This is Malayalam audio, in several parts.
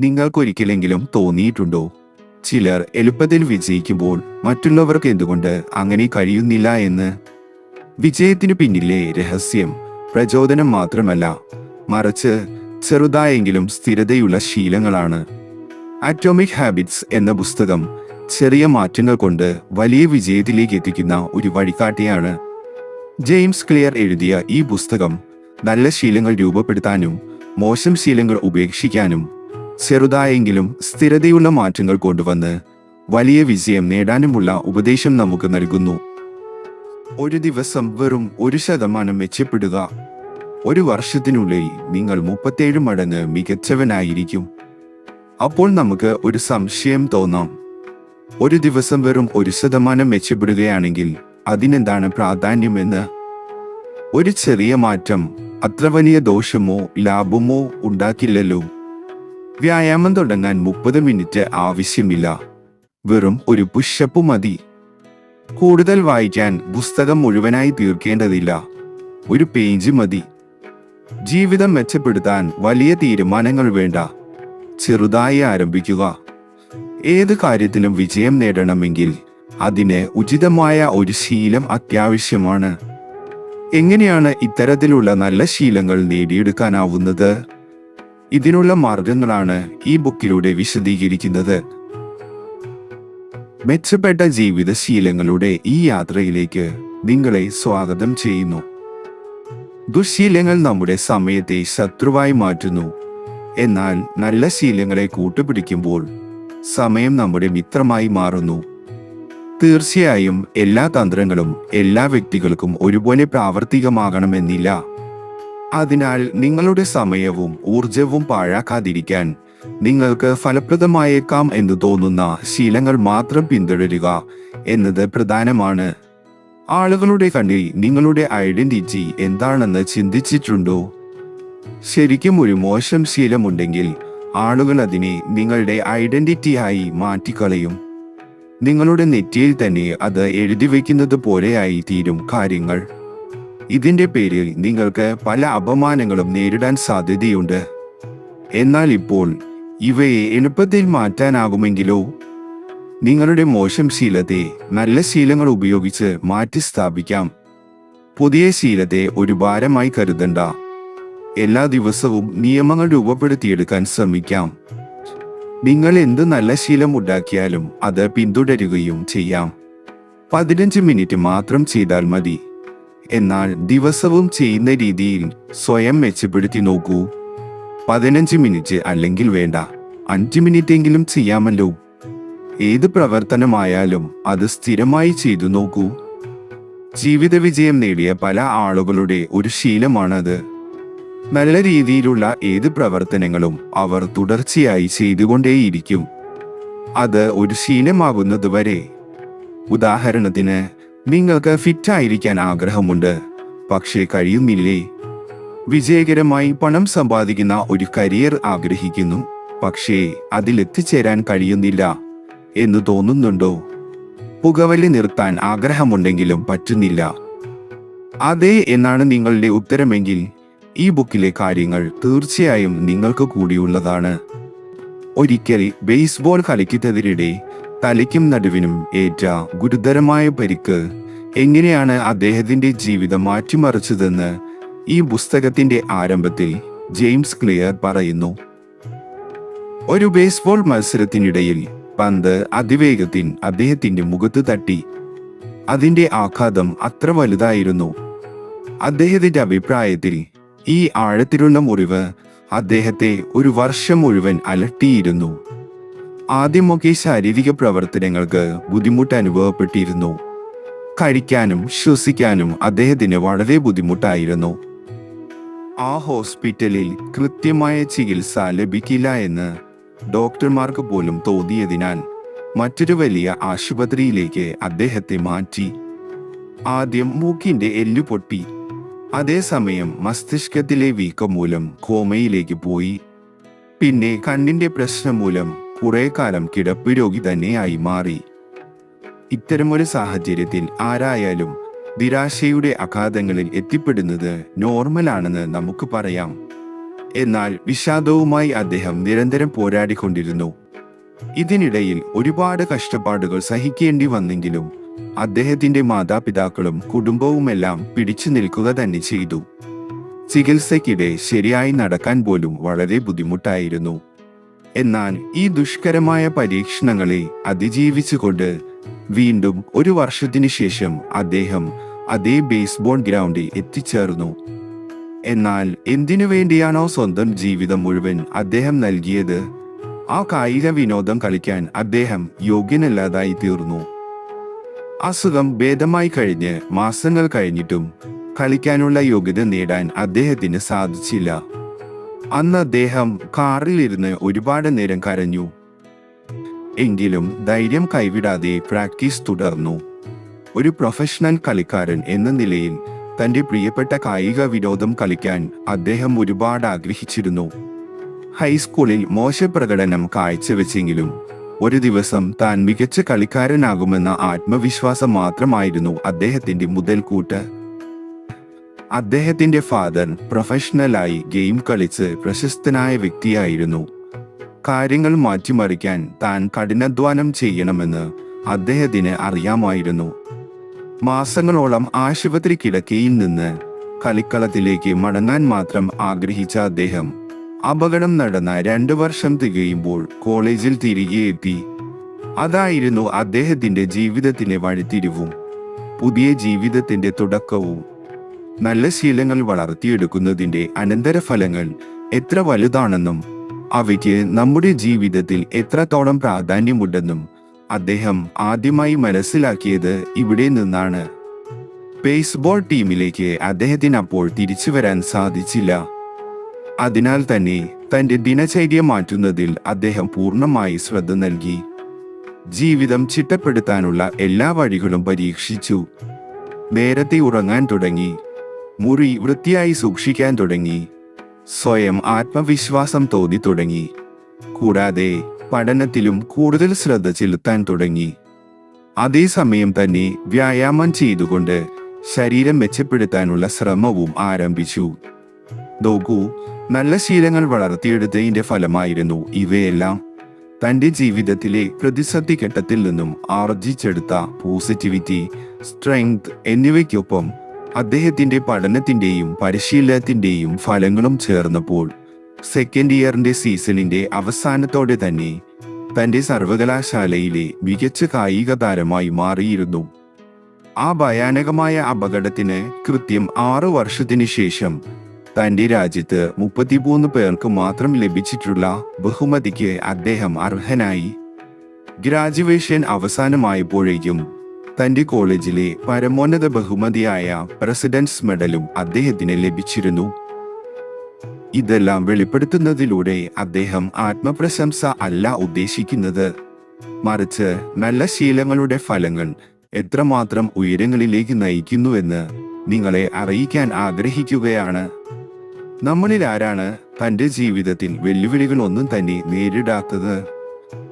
നിങ്ങൾക്കൊരിക്കലെങ്കിലും തോന്നിയിട്ടുണ്ടോ? ചിലർ എളുപ്പത്തിൽ വിജയിക്കുമ്പോൾ മറ്റുള്ളവർക്ക് എന്തുകൊണ്ട് അങ്ങനെ കഴിയുന്നില്ല എന്ന്? വിജയത്തിനു പിന്നിലെ രഹസ്യം പ്രചോദനം മാത്രമല്ല മറിച്ച് ചെറുതായെങ്കിലും സ്ഥിരതയുള്ള ശീലങ്ങളാണ്. അറ്റോമിക് ഹാബിറ്റ്സ് എന്ന പുസ്തകം ചെറിയ മാറ്റങ്ങൾ കൊണ്ട് വലിയ വിജയത്തിലേക്ക് എത്തിക്കുന്ന ഒരു വഴികാട്ടിയാണ്. ജെയിംസ് ക്ലിയർ എഴുതിയ ഈ പുസ്തകം നല്ല ശീലങ്ങൾ രൂപപ്പെടുത്താനും മോശം ശീലങ്ങൾ ഉപേക്ഷിക്കാനും ചെറുതായെങ്കിലും സ്ഥിരതയുള്ള മാറ്റങ്ങൾ കൊണ്ടുവന്ന് വലിയ വിജയം നേടാനുമുള്ള ഉപദേശം നമുക്ക് നൽകുന്നു. ഒരു ദിവസം വെറും ഒരു ശതമാനം മെച്ചപ്പെടുക. ഒരു വർഷത്തിനുള്ളിൽ നിങ്ങൾ മുപ്പത്തേഴ് മടങ്ങ് മികച്ചവനായിരിക്കും. അപ്പോൾ നമുക്ക് ഒരു സംശയം തോന്നാം. ഒരു ദിവസം വെറും ഒരു ശതമാനം മെച്ചപ്പെടുകയാണെങ്കിൽ അതിനെന്താണ് പ്രാധാന്യമെന്ന്? ഒരു ചെറിയ മാറ്റം അത്ര വലിയ ദോഷമോ ലാഭമോ ഉണ്ടാക്കില്ലല്ലോ. വ്യായാമം തുടങ്ങാൻ മുപ്പത് മിനിറ്റ് ആവശ്യമില്ല. വെറും ഒരു പുഷപ്പ് മതി. കൂടുതൽ വായിക്കാൻ പുസ്തകം മുഴുവനായി തീർക്കേണ്ടതില്ല. ഒരു പേജ് മതി. ജീവിതം മെച്ചപ്പെടുത്താൻ വലിയ തീരുമാനങ്ങൾ വേണ്ട. ചെറുതായി ആരംഭിക്കുക. ഏത് കാര്യത്തിലും വിജയം നേടണമെങ്കിൽ അതിന് ഉചിതമായ ഒരു ശീലം അത്യാവശ്യമാണ്. എങ്ങനെയാണ് ഇത്തരത്തിലുള്ള നല്ല ശീലങ്ങൾ നേടിയെടുക്കാനാവുന്നത്? ഇതിനുള്ള മാർഗങ്ങളാണ് ഈ ബുക്കിലൂടെ വിശദീകരിക്കുന്നത്. മെച്ചപ്പെട്ട ജീവിത ശീലങ്ങളുടെ ഈ യാത്രയിലേക്ക് നിങ്ങളെ സ്വാഗതം ചെയ്യുന്നു. ദുശീലങ്ങൾ നമ്മുടെ സമയത്തെ ശത്രുവായി മാറ്റുന്നു. എന്നാൽ നല്ല ശീലങ്ങളെ കൂട്ടുപിടിക്കുമ്പോൾ സമയം നമ്മുടെ മിത്രമായി മാറുന്നു. തീർച്ചയായും എല്ലാ തന്ത്രങ്ങളും എല്ലാ വ്യക്തികൾക്കും ഒരുപോലെ പ്രാവർത്തികമാകണമെന്നില്ല. അതിനാൽ നിങ്ങളുടെ സമയവും ഊർജവും പാഴാക്കാതിരിക്കാൻ നിങ്ങൾക്ക് ഫലപ്രദമായേക്കാം എന്ന് തോന്നുന്ന ശീലങ്ങൾ മാത്രം പിന്തുടരുക എന്നത് പ്രധാനമാണ്. ആളുകളുടെ കണ്ണിൽ നിങ്ങളുടെ ഐഡന്റിറ്റി എന്താണെന്ന് ചിന്തിച്ചിട്ടുണ്ടോ? ശരിക്കും ഒരു മോശം ശീലമുണ്ടെങ്കിൽ ആളുകൾ അതിനെ നിങ്ങളുടെ ഐഡന്റിറ്റിയായി മാറ്റിക്കളയും. നിങ്ങളുടെ നെറ്റിയിൽ തന്നെ അത് എഴുതി വയ്ക്കുന്നത് പോലെയായി തീരും കാര്യങ്ങൾ. ഇതിന്റെ പേരിൽ നിങ്ങൾക്ക് പല അപമാനങ്ങളും നേരിടാൻ സാധ്യതയുണ്ട്. എന്നാൽ ഇപ്പോൾ ഇവയെ എളുപ്പത്തിൽ മാറ്റാനാകുമെങ്കിലോ? നിങ്ങളുടെ മോശം ശീലത്തെ നല്ല ശീലങ്ങൾ ഉപയോഗിച്ച് മാറ്റി സ്ഥാപിക്കാം. പുതിയ ശീലത്തെ ഒരു ഭാരമായി കരുതണ്ട. എല്ലാ ദിവസവും നിയമങ്ങൾ രൂപപ്പെടുത്തിയെടുക്കാൻ ശ്രമിക്കാം. നിങ്ങൾ എന്ത് നല്ല ശീലം ഉണ്ടാക്കിയാലും അത് പിന്തുടരുകയും ചെയ്യാം. പതിനഞ്ച് മിനിറ്റ് മാത്രം ചെയ്താൽ മതി. എന്നാൽ ദിവസവും ചെയ്യുന്ന രീതിയിൽ സ്വയം മെച്ചപ്പെടുത്തി നോക്കൂ. പതിനഞ്ച് മിനിറ്റ് അല്ലെങ്കിൽ വേണ്ട. അഞ്ച് മിനിറ്റ് എങ്കിലും ചെയ്യാമല്ലോ. ഏത് പ്രവർത്തനമായാലും അത് സ്ഥിരമായി ചെയ്തു നോക്കൂ. ജീവിത വിജയം നേടിയ പല ആളുകളുടെ ഒരു ശീലമാണത്. നല്ല രീതിയിലുള്ള ഏത് പ്രവർത്തനങ്ങളും അവർ തുടർച്ചയായി ചെയ്തുകൊണ്ടേയിരിക്കും. അത് ഒരു ശീലമാകുന്നതുവരെ. ഉദാഹരണത്തിന് നിങ്ങൾക്ക് ഫിറ്റായിരിക്കാൻ ആഗ്രഹമുണ്ട്. പക്ഷേ കഴിയുന്നില്ലേ? വിജയകരമായി പണം സമ്പാദിക്കുന്ന ഒരു കരിയർ ആഗ്രഹിക്കുന്നു. പക്ഷേ അതിലെത്തിച്ചേരാൻ കഴിയുന്നില്ല എന്ന് തോന്നുന്നുണ്ടോ? പുകവലി നിർത്താൻ ആഗ്രഹമുണ്ടെങ്കിലും പറ്റുന്നില്ല. അതെ എന്നാണ് നിങ്ങളുടെ ഉത്തരമെങ്കിൽ ഈ ബുക്കിലെ കാര്യങ്ങൾ തീർച്ചയായും നിങ്ങൾക്ക് കൂടിയുള്ളതാണ്. ഒരിക്കൽ ബേസ്ബോൾ കളിക്കുന്നതിനിടെ തലയ്ക്കും നടുവിനും ഏറ്റ ഗുരുതരമായ പരിക്ക് എങ്ങനെയാണ് അദ്ദേഹത്തിന്റെ ജീവിതം മാറ്റിമറിച്ചതെന്ന് ഈ പുസ്തകത്തിന്റെ ആരംഭത്തിൽ ജെയിംസ് ക്ലിയർ പറയുന്നു. ഒരു ബേസ്ബോൾ മത്സരത്തിനിടയിൽ പന്ത് അതിവേഗത്തിൽ അദ്ദേഹത്തിന്റെ മുഖത്ത് തട്ടി. അതിന്റെ ആഘാതം അത്ര വലുതായിരുന്നു. അദ്ദേഹത്തിന്റെ അഭിപ്രായത്തിൽ ഈ ആഴത്തിലുള്ള മുറിവ് അദ്ദേഹത്തെ ഒരു വർഷം മുഴുവൻ അലട്ടിയിരുന്നു. ആദ്യമൊക്കെ ശാരീരിക പ്രവർത്തനങ്ങൾക്ക് ബുദ്ധിമുട്ട് അനുഭവപ്പെട്ടിരുന്നു കഴിക്കാനും ശ്വസിക്കാനും അദ്ദേഹത്തിന് വളരെ ബുദ്ധിമുട്ടായിരുന്നു. ആ ഹോസ്പിറ്റലിൽ കൃത്യമായ ചികിത്സ ലഭിക്കില്ല എന്ന് ഡോക്ടർമാർക്ക് പോലും തോന്നിയതിനാൽ മറ്റൊരു വലിയ ആശുപത്രിയിലേക്ക് അദ്ദേഹത്തെ മാറ്റി. ആദ്യം മൂക്കിന്റെ എല്ലു പൊട്ടി. അതേസമയം മസ്തിഷ്കത്തിലെ വീക്കം മൂലം കോമയിലേക്ക് പോയി. പിന്നെ കണ്ണിന്റെ പ്രശ്നം മൂലം കുറെ കാലം കിടപ്പ് രോഗി തന്നെയായി മാറി. ഇത്തരമൊരു സാഹചര്യത്തിൽ ആരായാലും നിരാശയുടെ അഘാതങ്ങളിൽ എത്തിപ്പെടുന്നത് നോർമലാണെന്ന് നമുക്ക് പറയാം. എന്നാൽ വിഷാദവുമായി അദ്ദേഹം നിരന്തരം പോരാടിക്കൊണ്ടിരുന്നു. ഇതിനിടയിൽ ഒരുപാട് കഷ്ടപ്പാടുകൾ സഹിക്കേണ്ടി വന്നെങ്കിലും അദ്ദേഹത്തിന്റെ മാതാപിതാക്കളും കുടുംബവുമെല്ലാം പിടിച്ചു നിൽക്കുക തന്നെ ചെയ്തു. ചികിത്സയ്ക്കിടെ ശരിയായി നടക്കാൻ പോലും വളരെ ബുദ്ധിമുട്ടായിരുന്നു. എന്നാൽ ഈ ദുഷ്കരമായ പരീക്ഷണങ്ങളെ അതിജീവിച്ചുകൊണ്ട് വീണ്ടും ഒരു വർഷത്തിനു ശേഷം അദ്ദേഹം അതേ ബേസ്ബോൾ ഗ്രൗണ്ടിൽ എത്തിച്ചേർന്നു. എന്നാൽ എന്തിനു വേണ്ടിയാണോ സ്വന്തം ജീവിതം മുഴുവൻ അദ്ദേഹം നൽകിയത്? ആ കായിക വിനോദം കളിക്കാൻ അദ്ദേഹം യോഗ്യനല്ലാതായി തീർന്നു. അസുഖം ഭേദമായി കഴിഞ്ഞ് മാസങ്ങൾ കഴിഞ്ഞിട്ടും കളിക്കാനുള്ള യോഗ്യത നേടാൻ അദ്ദേഹത്തിന് സാധിച്ചില്ല. അന്ന് അദ്ദേഹം കാറിലിരുന്ന് ഒരുപാട് നേരം കരഞ്ഞു. എങ്കിലും ധൈര്യം കൈവിടാതെ പ്രാക്ടീസ് തുടർന്നു. ഒരു പ്രൊഫഷണൽ കളിക്കാരൻ എന്ന നിലയിൽ തന്റെ പ്രിയപ്പെട്ട കായിക വിനോദം കളിക്കാൻ അദ്ദേഹം ഒരുപാട് ആഗ്രഹിച്ചിരുന്നു. ഹൈസ്കൂളിൽ മോശ പ്രകടനം കാഴ്ചവെച്ചെങ്കിലും ഒരു ദിവസം താൻ മികച്ച കളിക്കാരനാകുമെന്ന ആത്മവിശ്വാസം മാത്രമായിരുന്നു അദ്ദേഹത്തിന്റെ മുതൽക്കൂട്ട്. അദ്ദേഹത്തിന്റെ ഫാദർ പ്രൊഫഷണലായി ഗെയിം കളിച്ച് പ്രശസ്തനായ വ്യക്തിയായിരുന്നു. കാര്യങ്ങൾ മാറ്റിമറിക്കാൻ താൻ കഠിനാധ്വാനം ചെയ്യണമെന്ന് അദ്ദേഹത്തിന് അറിയാമായിരുന്നു. മാസങ്ങളോളം ആശുപത്രി കിടക്കയിൽ നിന്ന് കളിക്കളത്തിലേക്ക് മടങ്ങാൻ മാത്രം ആഗ്രഹിച്ച അദ്ദേഹം അപകടം നടന്ന രണ്ടു വർഷം തികയുമ്പോൾ കോളേജിൽ തിരികെ എത്തി. അതായിരുന്നു അദ്ദേഹത്തിന്റെ ജീവിതത്തിന്റെ വഴിത്തിരിവും പുതിയ ജീവിതത്തിന്റെ തുടക്കവും. നല്ല ശീലങ്ങൾ വളർത്തിയെടുക്കുന്നതിന്റെ അനന്തരഫലങ്ങൾ എത്ര വലുതാണെന്നും അവയ്ക്ക് നമ്മുടെ ജീവിതത്തിൽ എത്രത്തോളം പ്രാധാന്യമുണ്ടെന്നും അദ്ദേഹം ആദ്യമായി മനസ്സിലാക്കിയത് ഇവിടെ നിന്നാണ്. ബേസ്ബോൾ ടീമിലേക്ക് അദ്ദേഹത്തിന് അപ്പോൾ തിരിച്ചു വരാൻ സാധിച്ചില്ല. അതിനാൽ തന്നെ തന്റെ ദിനചര്യ മാറ്റുന്നതിൽ അദ്ദേഹം പൂർണമായി ശ്രദ്ധ നൽകി. ജീവിതം ചിട്ടപ്പെടുത്താനുള്ള എല്ലാ വഴികളും പരീക്ഷിച്ചു. നേരത്തെ ഉറങ്ങാൻ തുടങ്ങി. മുറി വൃത്തിയായി സൂക്ഷിക്കാൻ തുടങ്ങി. സ്വയം ആത്മവിശ്വാസം തോന്നി തുടങ്ങി. കൂടാതെ പഠനത്തിലും കൂടുതൽ ശ്രദ്ധ ചെലുത്താൻ തുടങ്ങി. അതേസമയം തന്നെ വ്യായാമം ചെയ്തുകൊണ്ട് ശരീരം മെച്ചപ്പെടുത്താനുള്ള ശ്രമവും ആരംഭിച്ചു. നോക്കൂ നല്ല ശീലങ്ങൾ വളർത്തിയെടുത്തതിന്റെ ഫലമായിരുന്നു ഇവയെല്ലാം. തന്റെ ജീവിതത്തിലെ പ്രതിസന്ധി ഘട്ടത്തിൽ നിന്നും ആർജിച്ചെടുത്ത പോസിറ്റിവിറ്റി സ്ട്രെങ്ത് എന്നിവയ്ക്കൊപ്പം അദ്ദേഹത്തിന്റെ പഠനത്തിന്റെയും പരിശീലനത്തിന്റെയും ഫലങ്ങളും ചേർന്നപ്പോൾ സെക്കൻഡ് ഇയറിന്റെ സീസണിന്റെ അവസാനത്തോടെ തന്നെ തന്റെ സർവകലാശാലയിലെ മികച്ച കായിക താരമായി മാറിയിരുന്നു. ആ ഭയാനകമായ അപകടത്തിന് കൃത്യം ആറു വർഷത്തിന് ശേഷം തന്റെ രാജ്യത്ത് മുപ്പത്തിമൂന്ന് പേർക്ക് മാത്രം ലഭിച്ചിട്ടുള്ള ബഹുമതിക്ക് അദ്ദേഹം അർഹനായി. ഗ്രാജുവേഷൻ അവസാനമായപ്പോഴേക്കും തന്റെ കോളേജിലെ പരമോന്നത ബഹുമതിയായ പ്രസിഡൻസ് മെഡലും അദ്ദേഹത്തിന് ലഭിച്ചിരുന്നു. ഇതെല്ലാം വെളിപ്പെടുത്തുന്നതിലൂടെ അദ്ദേഹം ആത്മപ്രശംസ അല്ല ഉദ്ദേശിക്കുന്നത്. മറിച്ച് നല്ല ശീലങ്ങളുടെ ഫലങ്ങൾ എത്രമാത്രം ഉയരങ്ങളിലേക്ക് നയിക്കുന്നുവെന്ന് നിങ്ങളെ അറിയിക്കാൻ ആഗ്രഹിക്കുകയാണ്. നമ്മളിൽ ആരാണ് തന്റെ ജീവിതത്തിൽ വെല്ലുവിളികളൊന്നും തന്നെ നേരിടാത്തത്?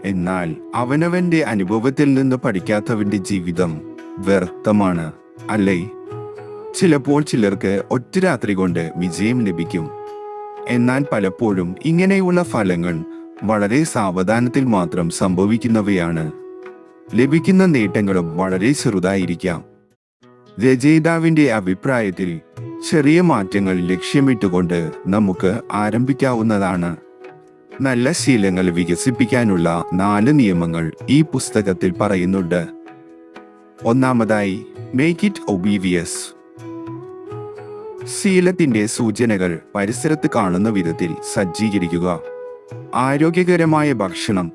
എന്നാൽ അവനവന്റെ അനുഭവത്തിൽ നിന്ന് പഠിക്കാത്തവന്റെ ജീവിതം വ്യർത്ഥമാണ് അല്ലേ? ചിലപ്പോൾ ചിലർക്ക് ഒറ്റ രാത്രി കൊണ്ട് വിജയം ലഭിക്കും. എന്നാൽ പലപ്പോഴും ഇങ്ങനെയുള്ള ഫലങ്ങൾ വളരെ സാവധാനത്തിൽ മാത്രം സംഭവിക്കുന്നവയാണ്. ലഭിക്കുന്ന നേട്ടങ്ങളും വളരെ ചെറുതായിരിക്കാം. രചയിതാവിന്റെ അഭിപ്രായത്തിൽ ചെറിയ മാറ്റങ്ങൾ ലക്ഷ്യമിട്ടുകൊണ്ട് നമുക്ക് ആരംഭിക്കാവുന്നതാണ്. നല്ല ശീലങ്ങൾ വികസിപ്പിക്കാനുള്ള നാല് നിയമങ്ങൾ ഈ പുസ്തകത്തിൽ പറയുന്നുണ്ട്. ഒന്നാമതായി മേക്ക് ഇറ്റ് ഒബീവിയസ് ശീലത്തിന്റെ സൂചനകൾ പരിസരത്ത് കാണുന്ന വിധത്തിൽ സജ്ജീകരിക്കുക. ആരോഗ്യകരമായ ഭക്ഷണം.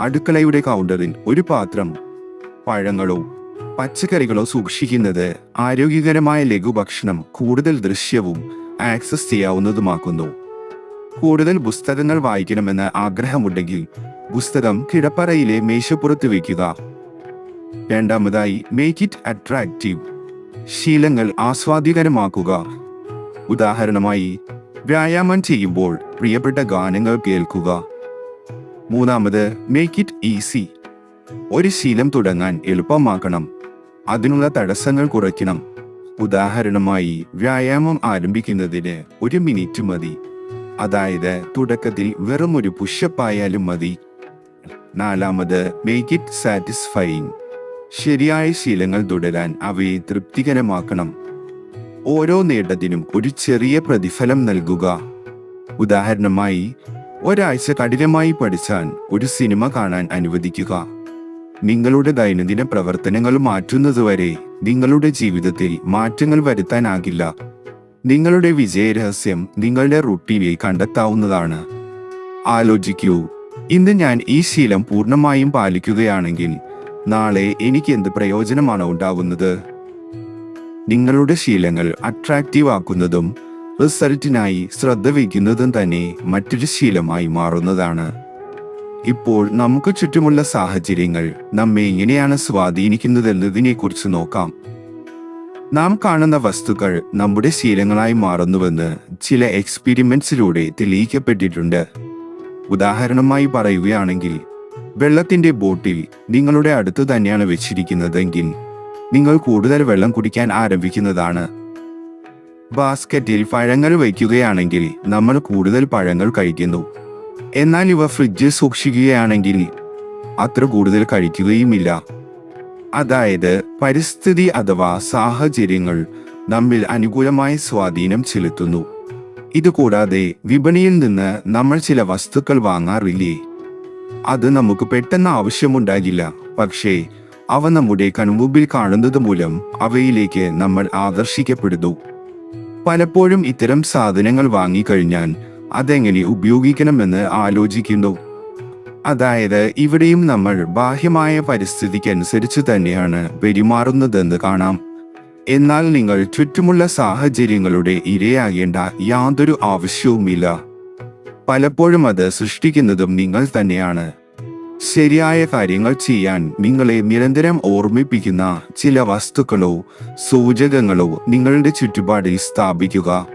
അടുക്കളയുടെ കൗണ്ടറിൽ ഒരു പാത്രം. പഴങ്ങളോ പച്ചക്കറികളോ സൂക്ഷിക്കുന്നത് ആരോഗ്യകരമായ ലഘുഭക്ഷണം കൂടുതൽ ദൃശ്യവും ആക്സസ് ചെയ്യാവുന്നതുമാക്കുന്നു. കൂടുതൽ പുസ്തകങ്ങൾ വായിക്കണമെന്ന് ആഗ്രഹമുണ്ടെങ്കിൽ പുസ്തകം കിടപ്പറയിലെ മേശപ്പുറത്ത് വയ്ക്കുക. രണ്ടാമതായി മേക്ക് ഇറ്റ് അട്രാക്റ്റീവ് ശീലങ്ങൾ ആസ്വാദികരമാക്കുക ഉദാഹരണമായി വ്യായാമം ചെയ്യുമ്പോൾ പ്രിയപ്പെട്ട ഗാനങ്ങൾ കേൾക്കുക. മൂന്നാമത് മേക്ക് ഇറ്റ് ഈസി ഒരു ശീലം തുടങ്ങാൻ എളുപ്പമാക്കണം. അതിനുള്ള തടസ്സങ്ങൾ കുറയ്ക്കണം. ഉദാഹരണമായി വ്യായാമം ആരംഭിക്കുന്നതിന് ഒരു മിനിറ്റ് മതി. അതായത് തുടക്കത്തിൽ വെറും ഒരു പുഷപ്പ് ആയാലും മതി. നാലാമത് മേക്ക് ഇറ്റ് സാറ്റിസ്ഫൈങ് ശരിയായ ശീലങ്ങൾ തുടരാൻ അവയെ തൃപ്തികരമാക്കണം. ഓരോ നേട്ടത്തിനും ഒരു ചെറിയ പ്രതിഫലം നൽകുക. ഉദാഹരണമായി ഒരാഴ്ച കഠിനമായി പഠിച്ചാൽ ഒരു സിനിമ കാണാൻ അനുവദിക്കുക. നിങ്ങളുടെ ദൈനംദിന പ്രവർത്തനങ്ങൾ മാറ്റുന്നതുവരെ നിങ്ങളുടെ ജീവിതത്തിൽ മാറ്റങ്ങൾ വരുത്താനാകില്ല. നിങ്ങളുടെ വിജയരഹസ്യം നിങ്ങളുടെ റുട്ടീനിൽ കണ്ടെത്താവുന്നതാണ്. ആലോചിക്കൂ. ഇന്ന് ഞാൻ ഈ ശീലം പൂർണമായും പാലിക്കുകയാണെങ്കിൽ നാളെ എനിക്ക് എന്ത് പ്രയോജനമാണ് ഉണ്ടാവുന്നത്? നിങ്ങളുടെ ശീലങ്ങൾ അട്രാക്റ്റീവ് ആക്കുന്നതും റിസൾട്ടിനായി ശ്രദ്ധ വയ്ക്കുന്നതും തന്നെ മറ്റൊരു ശീലമായി മാറുന്നതാണ്. ഇപ്പോൾ നമുക്ക് ചുറ്റുമുള്ള സാഹചര്യങ്ങൾ നമ്മെ എങ്ങനെയാണ് സ്വാധീനിക്കുന്നതെന്നതിനെക്കുറിച്ച് നോക്കാം. നാം കാണുന്ന വസ്തുക്കൾ നമ്മുടെ ശീലങ്ങളായി മാറുന്നുവെന്ന് ചില എക്സ്പെരിമെന്റ്സിലൂടെ തെളിയിക്കപ്പെട്ടിട്ടുണ്ട്. ഉദാഹരണമായി പറയുകയാണെങ്കിൽ വെള്ളത്തിന്റെ ബോട്ടിൽ നിങ്ങളുടെ അടുത്ത് തന്നെയാണ് വെച്ചിരിക്കുന്നതെങ്കിൽ നിങ്ങൾ കൂടുതൽ വെള്ളം കുടിക്കാൻ ആരംഭിക്കുന്നതാണ്. ബാസ്ക്കറ്റിൽ പഴങ്ങൾ വയ്ക്കുകയാണെങ്കിൽ നമ്മൾ കൂടുതൽ പഴങ്ങൾ കഴിക്കുന്നു. എന്നാൽ ഇവ ഫ്രിഡ്ജിൽ സൂക്ഷിക്കുകയാണെങ്കിൽ അത്ര കൂടുതൽ കഴിക്കുകയുമില്ല. അതായത് പരിസ്ഥിതി അഥവാ സാഹചര്യങ്ങൾ നമ്മിൽ അനുകൂലമായി സ്വാധീനം ചെലുത്തുന്നു. ഇതുകൂടാതെ വിപണിയിൽ നിന്ന് നമ്മൾ ചില വസ്തുക്കൾ വാങ്ങാറില്ലേ? അത് നമുക്ക് പെട്ടെന്ന് ആവശ്യമുണ്ടാകില്ല. പക്ഷേ അവ നമ്മുടെ കൺമുമ്പിൽ കാണുന്നത് മൂലം അവയിലേക്ക് നമ്മൾ ആകർഷിക്കപ്പെടുന്നു. പലപ്പോഴും ഇത്തരം സാധനങ്ങൾ വാങ്ങിക്കഴിഞ്ഞാൽ അതെങ്ങനെ ഉപയോഗിക്കണമെന്ന് ആലോചിക്കുന്നു. അതായത് ഇവിടെയും നമ്മൾ ബാഹ്യമായ പരിസ്ഥിതിക്കനുസരിച്ച് തന്നെയാണ് പെരുമാറുന്നതെന്ന് കാണാം. എന്നാൽ നിങ്ങൾ ചുറ്റുമുള്ള സാഹചര്യങ്ങളുടെ ഇരയാകേണ്ട യാതൊരു ആവശ്യവുമില്ല. പലപ്പോഴും അത് സൃഷ്ടിക്കുന്നതും നിങ്ങൾ തന്നെയാണ്. ശരിയായ കാര്യങ്ങൾ ചെയ്യാൻ നിങ്ങളെ നിരന്തരം ഓർമ്മിപ്പിക്കുന്ന ചില വസ്തുക്കളോ സൂചകങ്ങളോ നിങ്ങളുടെ ചുറ്റുപാടിൽ സ്ഥാപിക്കുക.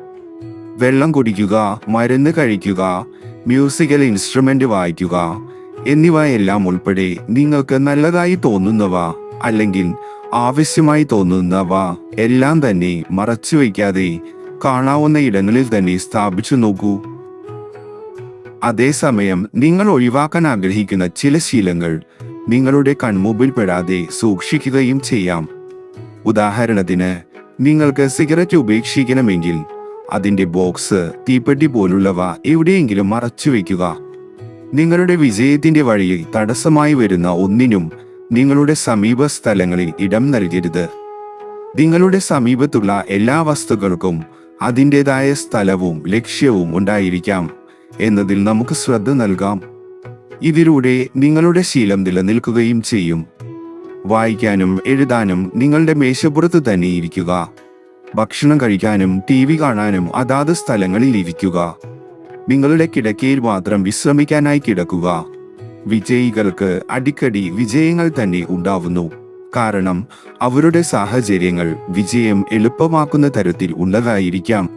വെള്ളം കുടിക്കുക മരുന്ന് കഴിക്കുക മ്യൂസിക്കൽ ഇൻസ്ട്രുമെന്റ് വായിക്കുക എന്നിവയെല്ലാം ഉൾപ്പെടെ നിങ്ങൾക്ക് നല്ലതായി തോന്നുന്നവ അല്ലെങ്കിൽ ആവശ്യമായി തോന്നുന്നവ എല്ലാം തന്നെ മറച്ചുവെക്കാതെ കാണാവുന്ന ഇടങ്ങളിൽ തന്നെ സ്ഥാപിച്ചു നോക്കൂ. അതേസമയം നിങ്ങൾ ഒഴിവാക്കാൻ ആഗ്രഹിക്കുന്ന ചില ശീലങ്ങൾ നിങ്ങളുടെ കൺമുമ്പിൽ പെടാതെ സൂക്ഷിക്കുകയും ചെയ്യാം. ഉദാഹരണത്തിന് നിങ്ങൾക്ക് സിഗരറ്റ് ഉപേക്ഷിക്കണമെങ്കിൽ അതിന്റെ ബോക്സ് തീപ്പെട്ടി പോലുള്ളവ എവിടെയെങ്കിലും മറച്ചു വെക്കുക നിങ്ങളുടെ വിജയത്തിന്റെ വഴിയിൽ തടസ്സമായി വരുന്ന ഒന്നിനും നിങ്ങളുടെ സമീപ സ്ഥലങ്ങളിൽ ഇടം നൽകരുത്. നിങ്ങളുടെ സമീപത്തുള്ള എല്ലാ വസ്തുക്കൾക്കും അതിന്റെതായ സ്ഥലവും ലക്ഷ്യവും ഉണ്ടായിരിക്കാം എന്നതിൽ നമുക്ക് ശ്രദ്ധ നൽകാം. ഇതിലൂടെ നിങ്ങളുടെ ശീലം നിലനിൽക്കുകയും ചെയ്യും. വായിക്കാനും എഴുതാനും നിങ്ങളുടെ മേശപ്പുറത്ത് തന്നെ ഇരിക്കുക. ഭക്ഷണം കഴിക്കാനും ടി വി കാണാനും അതാത് സ്ഥലങ്ങളിൽ ഇരിക്കുക. നിങ്ങളുടെ കിടക്കയിൽ മാത്രം വിശ്രമിക്കാനായി കിടക്കുക. വിജയികൾക്ക് അടിക്കടി വിജയങ്ങൾ തന്നെ ഉണ്ടാവുന്നു. കാരണം അവരുടെ സാഹചര്യങ്ങൾ വിജയം എളുപ്പമാക്കുന്ന തരത്തിൽ ഉള്ളതായിരിക്കാം.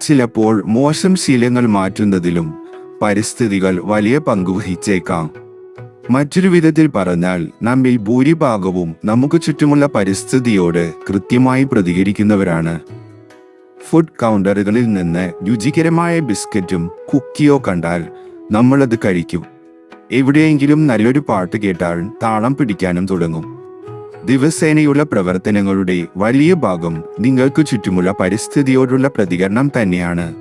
ചിലപ്പോൾ മോശം ശീലങ്ങൾ മാറ്റുന്നതിലും പരിസ്ഥിതികൾ വലിയ പങ്കുവഹിച്ചേക്കാം മറ്റൊരു വിധത്തിൽ പറഞ്ഞാൽ നമ്മിൽ ഭൂരിഭാഗവും നമുക്ക് ചുറ്റുമുള്ള പരിസ്ഥിതിയോട് കൃത്യമായി പ്രതികരിക്കുന്നവരാണ്. ഫുഡ് കൗണ്ടറുകളിൽ നിന്ന് രുചികരമായ ബിസ്ക്കറ്റും കുക്കിയോ കണ്ടാൽ നമ്മളത് കഴിക്കും. എവിടെയെങ്കിലും നല്ലൊരു പാട്ട് കേട്ടാൽ താളം പിടിക്കാനും തുടങ്ങും. ദിവസേനയുള്ള പ്രവർത്തനങ്ങളുടെ വലിയ ഭാഗം നിങ്ങൾക്ക് ചുറ്റുമുള്ള പരിസ്ഥിതിയോടുള്ള പ്രതികരണം തന്നെയാണ്.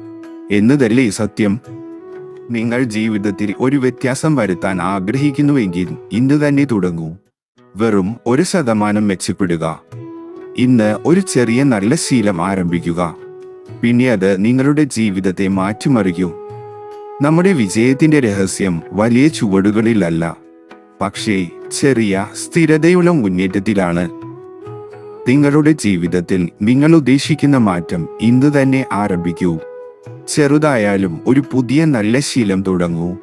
എന്നതല്ലേ സത്യം? നിങ്ങൾ ജീവിതത്തിൽ ഒരു വ്യത്യാസം വരുത്താൻ ആഗ്രഹിക്കുന്നുവെങ്കിൽ ഇന്ന് തന്നെ തുടങ്ങൂ. വെറും ഒരു ശതമാനം മെച്ചപ്പെടുക. ഇന്ന് ഒരു ചെറിയ നല്ല ശീലം ആരംഭിക്കുക. പിന്നെ അത് നിങ്ങളുടെ ജീവിതത്തെ മാറ്റിമറിയൂ നമ്മുടെ വിജയത്തിന്റെ രഹസ്യം വലിയ ചുവടുകളിലല്ല. പക്ഷേ ചെറിയ സ്ഥിരതയുള്ള മുന്നേറ്റത്തിലാണ്. നിങ്ങളുടെ ജീവിതത്തിൽ നിങ്ങൾ ഉദ്ദേശിക്കുന്ന മാറ്റം ഇന്ന് തന്നെ ആരംഭിക്കൂ. ചെറുതായാലും ഒരു പുതിയ നല്ല ശീലം തുടങ്ങൂ.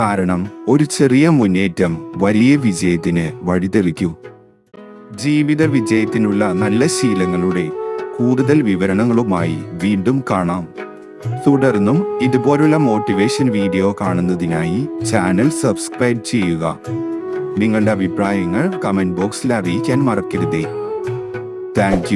കാരണം ഒരു ചെറിയ മുന്നേറ്റം വലിയ വിജയത്തിന് വഴിതെളിക്കൂ. ജീവിത വിജയത്തിനുള്ള നല്ല ശീലങ്ങളുടെ കൂടുതൽ വിവരണങ്ങളുമായി വീണ്ടും കാണാം. തുടർന്നും ഇതുപോലുള്ള മോട്ടിവേഷൻ വീഡിയോ കാണുന്നതിനായി ചാനൽ സബ്സ്ക്രൈബ് ചെയ്യുക. നിങ്ങളുടെ അഭിപ്രായങ്ങൾ കമന്റ് ബോക്സിൽ അറിയിക്കാൻ മറക്കരുതേ. താങ്ക്